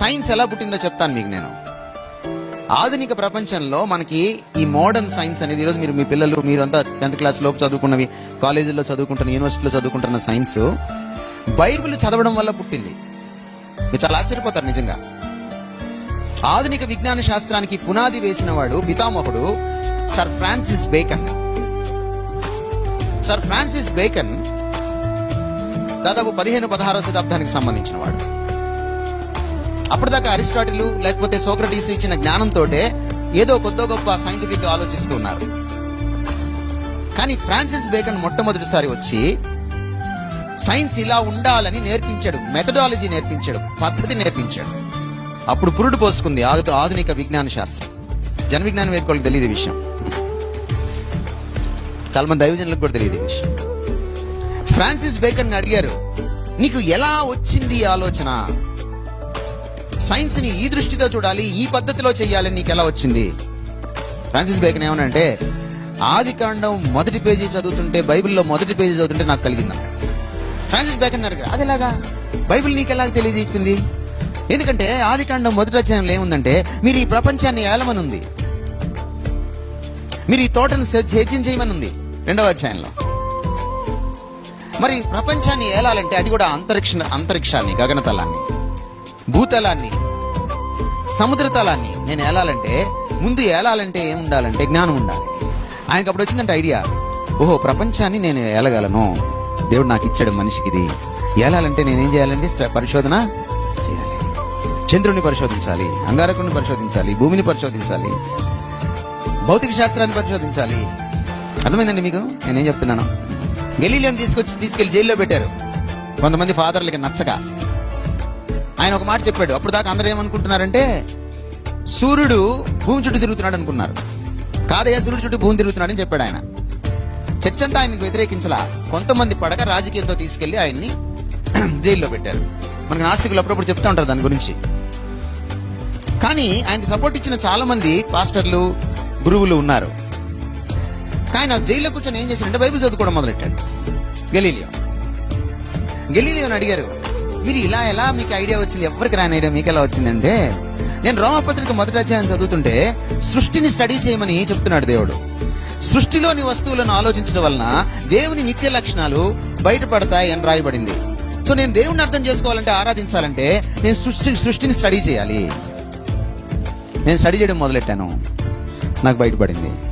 Science ఎలా పుట్టిందో చెప్తాను మీకు నేను. ఆధునిక ప్రపంచంలో మనకి ఈ మోడర్న్ సైన్స్ అనేది ఈరోజు మీరు మీ పిల్లలు మీరంతా టెన్త్ క్లాస్ లోపు చదువుకున్నవి కాలేజీలో చదువుకుంటున్న యూనివర్సిటీలో చదువుకుంటున్న సైన్స్ బైబిల్ చదవడం వల్ల పుట్టింది. మీరు చాలా ఆశ్చర్యపోతారు నిజంగా. ఆధునిక విజ్ఞాన శాస్త్రానికి పునాది వేసిన వాడు పితామహుడు sir Francis Bacon. Sir Francis Bacon దాదాపు పదిహేను పదహారో శతాబ్దానికి సంబంధించిన వాడు. అప్పటిదాకా అరిస్టాటిల్ లేకపోతే సోక్రటీస్ ఇచ్చిన జ్ఞానంతో ఏదో కొద్దో గొప్ప సైంటిఫిక్ ఆలోచిస్తూ ఉన్నారు. కానీ ఫ్రాన్సిస్ బేకన్ మొట్టమొదటిసారి వచ్చి సైన్స్ ఇలా ఉండాలని నేర్పించాడు మెథడాలజీ నేర్పించాడు పద్ధతి నేర్పించాడు. అప్పుడు పురుడు పోసుకుంది ఆధునిక విజ్ఞాన శాస్త్రం. జన విజ్ఞాన వేదికలకు తెలియదు విషయం. చాలా మంది దైవజనులకు కూడా తెలియదు విషయం. ఫ్రాన్సిస్ బేకన్ అడిగారు నీకు ఎలా వచ్చింది ఆలోచన? సైన్స్ని ఈ దృష్టితో చూడాలి ఈ పద్ధతిలో చేయాలని నీకు ఎలా వచ్చింది? ఫ్రాన్సిస్ బేకన్ ఏమనంటే ఆది కాండం మొదటి పేజీ చదువుతుంటే బైబిల్లో మొదటి పేజీ చదువుతుంటే నాకు కలిగింది? ఫ్రాన్సిస్ బేకన్ అడిగారు అది ఎలాగా బైబిల్ నీకు ఎలాగ తెలియజేయింది ఎందుకంటే ఆది కాండం మొదటి అధ్యాయంలో ఏముందంటే మీరు ఈ ప్రపంచాన్ని ఏలమని ఉంది మీరు ఈ తోటను సేద్యం చేయమని ఉంది రెండవ అధ్యాయంలో. మరి ప్రపంచాన్ని ఏలాలంటే అది కూడా అంతరిక్ష అంతరిక్షాన్ని గగనతలాన్ని. భూతలాన్ని సముద్రతలాన్ని నేను ఏలాలంటే ముందు ఏలాలంటే ఏం ఉండాలంటే జ్ఞానం ఉండాలి. ఆయనకు అప్పుడు వచ్చిందంటే ఐడియా ఓహో ప్రపంచాన్ని నేను ఏలగలను. దేవుడు నాకు ఇచ్చాడు మనిషికి ఇది. ఏలాలంటే నేనేం చేయాలంటే పరిశోధన చేయాలి. చంద్రుని పరిశోధించాలి అంగారకుని పరిశోధించాలి భూమిని పరిశోధించాలి భౌతిక శాస్త్రాన్ని పరిశోధించాలి. అర్థమైందండి మీకు? నేనేం చెప్తున్నాను? గెలీలను తీసుకొచ్చి తీసుకెళ్ళి జైల్లో పెట్టారు. కొంతమంది ఫాదర్లకి నచ్చక. ఆయన ఒక మాట చెప్పాడు. అప్పుడు దాకా అందరూ ఏమనుకుంటున్నారంటే సూర్యుడు భూమి చుట్టూ తిరుగుతున్నాడు అనుకున్నారు. కాదయ్యా సూర్యుడు చుట్టూ భూమి తిరుగుతున్నాడని చెప్పాడు ఆయన. చర్చ అంతా ఆయనకు వ్యతిరేకించలా. కొంతమంది పడక రాజకీయంతో తీసుకెళ్ళి ఆయన్ని జైల్లో పెట్టారు. మనకు నాస్తికులు అప్పుడప్పుడు చెప్తా ఉంటారు దాని గురించి. కానీ ఆయనకి సపోర్ట్ ఇచ్చిన చాలా మంది పాస్టర్లు గురువులు ఉన్నారు. కానీ ఆ జైల్లో కూర్చొని ఏం చేశాడంటే బైబిల్ చదువుకోవడం మొదలెట్టాడు. గెలీలియో. అని అడిగారు మీరు ఇలా ఎలా మీకు ఐడియా వచ్చింది? ఎవరికి రాని ఐడియా మీకు ఎలా వచ్చిందంటే నేను రోమపత్రిక మొదటి అధ్యాయం చదువుతుంటే సృష్టిని స్టడీ చేయమని చెప్తున్నాడు దేవుడు. సృష్టిలోని వస్తువులను ఆలోచించడం వలన దేవుని నిత్య లక్షణాలు బయటపడతాయి అని రాయబడింది. సో నేను దేవుణ్ణి అర్థం చేసుకోవాలంటే ఆరాధించాలంటే నేను సృష్టి సృష్టిని స్టడీ చేయాలి. నేను స్టడీ చేయడం మొదలెట్టాను. నాకు బయటపడింది.